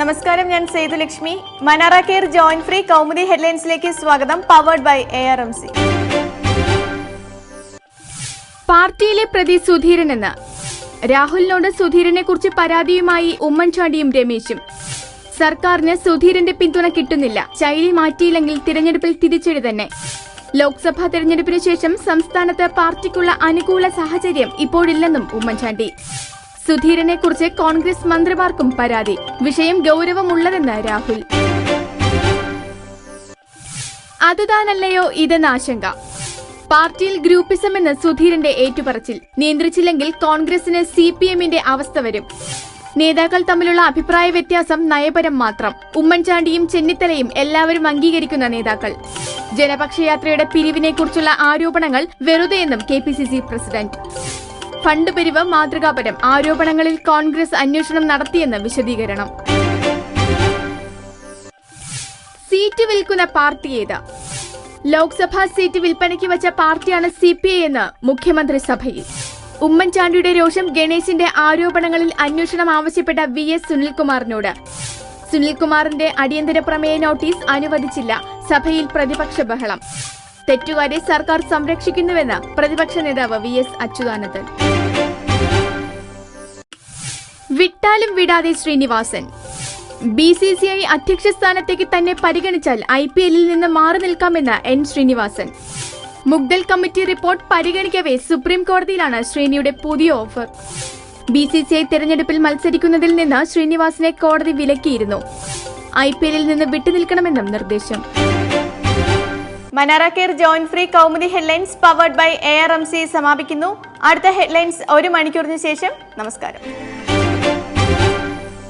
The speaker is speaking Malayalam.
നമസ്കാരം ഞാൻ Sethulakshmi മനാറ care joint free Kaumudi ഹെഡ്ലൈൻസിലേക്ക് സ്വാഗതം powered by A R M C പാർട്ടിയിലെ പ്രതി സുധീരനെന്ന് രാഹുലിനോട് സുധീരനെ കുറിച്ച് പരാതിയുമായി ഉമ്മൻചാണ്ടിയും രമേശും. സർക്കാരിന് സുധീരന്റെ പിന്തുണ കിട്ടുന്നില്ല. ശൈലി മാറ്റിയില്ലെങ്കിൽ തിരഞ്ഞെടുപ്പിൽ തിരിച്ചടി തന്നെ. ലോക്സഭാ തെരഞ്ഞെടുപ്പിന് ശേഷം സംസ്ഥാനത്ത് പാർട്ടിക്കുള്ള അനുകൂല സാഹചര്യം ഇപ്പോഴില്ലെന്നും ഉമ്മൻചാണ്ടി. സുധീരനെ കുറിച്ച് കോൺഗ്രസ് മന്ത്രിമാർക്കും പരാതി. വിഷയം ഗൗരവമുള്ളതെന്ന് രാഹുൽ. അതുതാനല്ലയോ ഇതെന്ന ആശങ്ക. പാർട്ടിയിൽ ഗ്രൂപ്പിസമെന്ന് സുധീരന്റെ ഏറ്റുപറച്ചിൽ. നിയന്ത്രിച്ചില്ലെങ്കിൽ കോൺഗ്രസിന് സി പി എമ്മിന്റെ അവസ്ഥ വരും. നേതാക്കൾ തമ്മിലുള്ള അഭിപ്രായ വ്യത്യാസം നയപരം മാത്രം. ഉമ്മൻചാണ്ടിയും ചെന്നിത്തലയും എല്ലാവരും അംഗീകരിക്കുന്ന നേതാക്കൾ. ജനപക്ഷയാത്രയുടെ പിരിവിനെക്കുറിച്ചുള്ള ആരോപണങ്ങൾ വെറുതെയെന്നും K P C C president. Fund പിരിവ് മാതൃകാപരം ആരോപണങ്ങളിൽ കോൺഗ്രസ് അന്വേഷണം നടത്തിയെന്ന് വിശദീകരണം. സീറ്റ് വിൽക്കുന്ന പാർട്ടി ഏത്? ലോക്സഭാ സീറ്റ് വിൽപ്പനയ്ക്ക് വെച്ച പാർട്ടിയാണ് സി പി ഐ എന്ന് മുഖ്യമന്ത്രി സഭയിൽ. ഉമ്മൻചാണ്ടിയുടെ രോഷം ഗണേശിന്റെ ആരോപണങ്ങളിൽ അന്വേഷണം ആവശ്യപ്പെട്ട വി എസ് സുനിൽകുമാറിനോട്. സുനിൽകുമാറിന്റെ അടിയന്തര പ്രമേയ നോട്ടീസ് അനുവദിച്ചില്ല സഭയിൽ പ്രതിപക്ഷ ബഹളം. തെറ്റുകാരെ സർക്കാർ സംരക്ഷിക്കുന്നുവെന്ന് പ്രതിപക്ഷ നേതാവ് വി എസ് അച്യുതാനന്ദൻ. വിട്ടാലും വിടാതെ Srinivasan. B C C I അധ്യക്ഷ സ്ഥാനത്തേക്ക് തന്നെ പരിഗണിച്ചാൽ ഐ പി എല്ലിൽ നിന്ന് മാറി നിൽക്കാമെന്ന് N Srinivasan. Mudgal committee report പരിഗണിക്കവേ supreme കോടതിയിലാണ് ശ്രീനിയുടെ പുതിയ offer. B C C I തെരഞ്ഞെടുപ്പിൽ മത്സരിക്കുന്നതിൽ നിന്ന് ശ്രീനിവാസനെ കോടതി വിലക്കിയിരുന്നു. ഐ പി എല്ലിൽ നിന്ന് വിട്ടുനിൽക്കണമെന്നും നിർദ്ദേശം. മനാറ care joint free Kaumudi headlines powered by A R M C സമാപിക്കുന്നു. അടുത്ത ഹെഡ്ലൈൻസ് ഒരു മണിക്കൂറിന് ശേഷം. നമസ്കാരം.